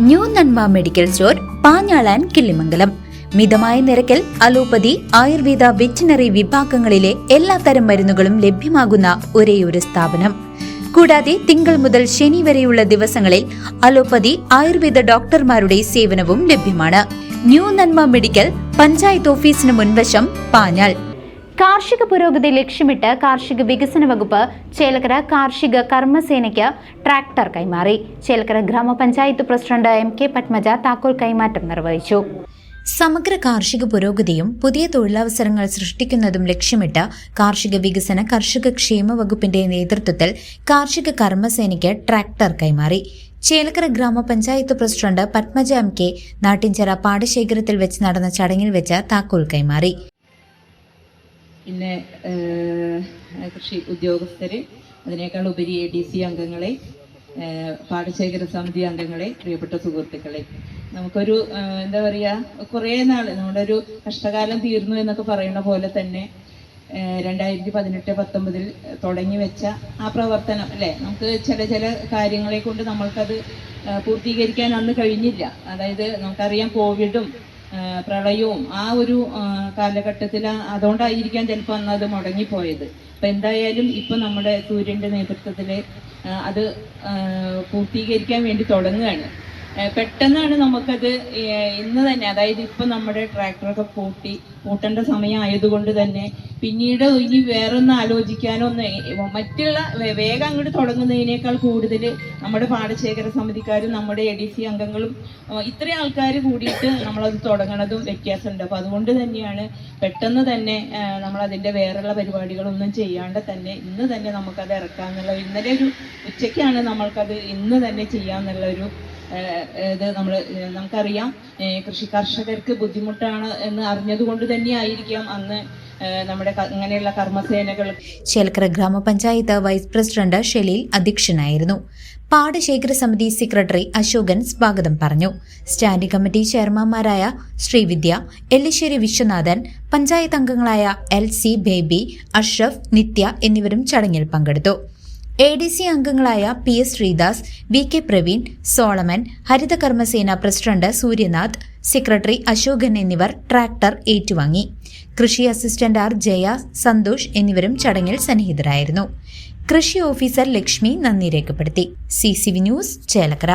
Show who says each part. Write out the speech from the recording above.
Speaker 1: New Nanma medical store പാഞ്ഞാളാൻ Killimangalam. മിതമായ നിരക്കിൽ allopathy Ayurveda veterinary വിഭാഗങ്ങളിലെ എല്ലാ തരം മരുന്നുകളും ലഭ്യമാകുന്ന ഒരേയൊരു സ്ഥാപനം. കൂടാതെ തിങ്കൾ മുതൽ ശനി വരെയുള്ള ദിവസങ്ങളിൽ അലോപ്പതി ആയുർവേദ ഡോക്ടർമാരുടെ സേവനവും ലഭ്യമാണ്. ന്യൂ നന്മ മെഡിക്കൽ പഞ്ചായത്ത് ഓഫീസിന് മുൻവശം പാഞ്ഞാൾ. കാർഷിക പുരോഗതി ലക്ഷ്യമിട്ട് കാർഷിക വികസന വകുപ്പ് ചേലക്കര കാർഷിക കർമ്മസേനയ്ക്ക് ട്രാക്ടർ കൈമാറി. ചേലക്കര ഗ്രാമപഞ്ചായത്ത് പ്രസിഡന്റ് എം കെ പത്മജ താക്കോൽ കൈമാറ്റം നിർവഹിച്ചു. സമഗ്ര കാർഷിക പുരോഗതിയും പുതിയ തൊഴിലവസരങ്ങൾ സൃഷ്ടിക്കുന്നതും ലക്ഷ്യമിട്ട് കാർഷിക വികസന കർഷക ക്ഷേമ വകുപ്പിന്റെ നേതൃത്വത്തിൽ കാർഷിക കർമ്മസേനയ്ക്ക് ട്രാക്ടർ കൈമാറി. ചേലക്കര ഗ്രാമപഞ്ചായത്ത് president Padmaja M K Nattinchira പാടശേഖരത്തിൽ വെച്ച് നടന്ന ചടങ്ങിൽ വെച്ച് താക്കോൽ കൈമാറി.
Speaker 2: പിന്നെ കൃഷി ഉദ്യോഗസ്ഥര് അതിനേക്കാൾ ഉപരി എ ഡി സി അംഗങ്ങളെ പാടശേഖര സമിതി അംഗങ്ങളെ പ്രിയപ്പെട്ട സുഹൃത്തുക്കളെ. നമുക്കൊരു എന്താ പറയുക കുറേ നാൾ നമ്മുടെ ഒരു കഷ്ടകാലം തീർന്നു എന്നൊക്കെ പറയുന്ന പോലെ തന്നെ രണ്ടായിരത്തി പതിനെട്ട് പത്തൊമ്പതിൽ തുടങ്ങി വെച്ച ആ പ്രവർത്തനം അല്ലേ? നമുക്ക് ചില ചില കാര്യങ്ങളെ കൊണ്ട് നമ്മൾക്കത് പൂർത്തീകരിക്കാൻ അന്ന് കഴിഞ്ഞില്ല. അതായത് നമുക്കറിയാം കോവിഡും പ്രളയവും ആ ഒരു കാലഘട്ടത്തിൽ അതുകൊണ്ടായിരിക്കാം ചിലപ്പോൾ അന്ന് അത് മുടങ്ങിപ്പോയത്. അപ്പം എന്തായാലും ഇപ്പം നമ്മുടെ സൂര്യന്റെ നേതൃത്വത്തിൽ അത് പൂർത്തീകരിക്കാൻ വേണ്ടി തുടങ്ങുകയാണ്. പെട്ടെന്നാണ് നമുക്കത് ഇന്ന് തന്നെ അതായത് ഇപ്പം നമ്മുടെ ട്രാക്ടറൊക്കെ പൂട്ടി പൂട്ടേണ്ട സമയം ആയതുകൊണ്ട് തന്നെ പിന്നീട് ഇനി വേറൊന്ന് ആലോചിക്കാനോ മറ്റുള്ള വേഗം അങ്ങോട്ട് തുടങ്ങുന്നതിനേക്കാൾ കൂടുതൽ നമ്മുടെ പാടശേഖര സമിതിക്കാരും നമ്മുടെ എ ഡി സി അംഗങ്ങളും ഇത്രയും ആൾക്കാർ കൂടിയിട്ട് നമ്മളത് തുടങ്ങണതും വ്യത്യാസമുണ്ട്. അപ്പോൾ അതുകൊണ്ട് തന്നെയാണ് പെട്ടെന്ന് തന്നെ നമ്മളതിന്റെ വേറെയുള്ള പരിപാടികളൊന്നും ചെയ്യാണ്ട് തന്നെ ഇന്ന് തന്നെ നമുക്കത് ഇറക്കാന്നുള്ള ഇന്നലെ ഒരു ഉച്ചയ്ക്കാണ് നമ്മൾക്കത് ഇന്ന് തന്നെ ഏഹ് ഇത് നമ്മൾ നമുക്കറിയാം കൃഷി കർഷകർക്ക് ബുദ്ധിമുട്ടാണ് എന്ന് അറിഞ്ഞതുകൊണ്ട് തന്നെ ആയിരിക്കാം അന്ന് നമ്മുടെ അങ്ങനെയുള്ള കർമ്മസേനകൾ.
Speaker 1: ചേലക്കര ഗ്രാമപഞ്ചായത്ത് വൈസ് പ്രസിഡന്റ് ഷെലീൽ അധ്യക്ഷനായിരുന്നു. പാടശേഖര സമിതി സെക്രട്ടറി അശോകൻ സ്വാഗതം പറഞ്ഞു. സ്റ്റാൻഡിംഗ് കമ്മിറ്റി ചെയർമാൻമാരായ ശ്രീവിദ്യ എല്ലിശ്ശേരി വിശ്വനാഥൻ പഞ്ചായത്ത് അംഗങ്ങളായ എൽ സി ബേബി അഷ്റഫ് നിത്യ എന്നിവരും ചടങ്ങിൽ പങ്കെടുത്തു. എ ഡി സി അംഗങ്ങളായ P S Sreedas V K Praveen Solomon Harithakarmasena president Suryanath secretary Ashokan എന്നിവർ ട്രാക്ടർ ഏറ്റുവാങ്ങി. കൃഷി അസിസ്റ്റന്റ് ആർ ജയ സന്തോഷ് എന്നിവരും ചടങ്ങിൽ സന്നിഹിതരായിരുന്നു. കൃഷി ഓഫീസർ ലക്ഷ്മി നന്ദി രേഖപ്പെടുത്തി. C C V news Chelakkara.